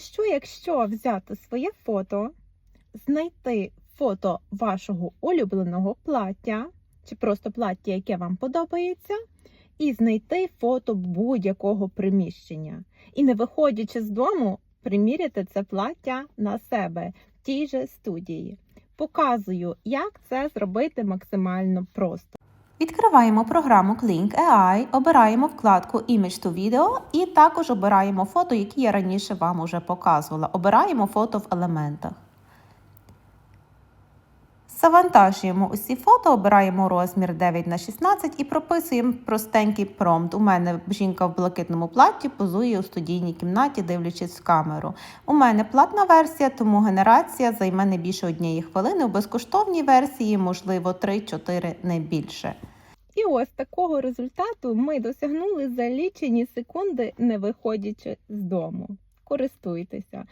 Що якщо взяти своє фото, знайти фото вашого улюбленого плаття, чи просто плаття, яке вам подобається, і знайти фото будь-якого приміщення. І не виходячи з дому, приміряти це плаття на себе в тій же студії. Показую, як це зробити максимально просто. Відкриваємо програму Clink AI, обираємо вкладку Image to Video і також обираємо фото, які я раніше вам уже показувала. Обираємо фото в елементах. Завантажуємо усі фото, обираємо розмір 9 на 16 і прописуємо простенький промпт. У мене жінка в блакитному платі позує у студійній кімнаті, дивлячись в камеру. У мене платна версія, тому генерація займе не більше однієї хвилини. У безкоштовній версії, можливо, 3-4 не більше. І ось такого результату ми досягнули за лічені секунди, не виходячи з дому. Користуйтеся.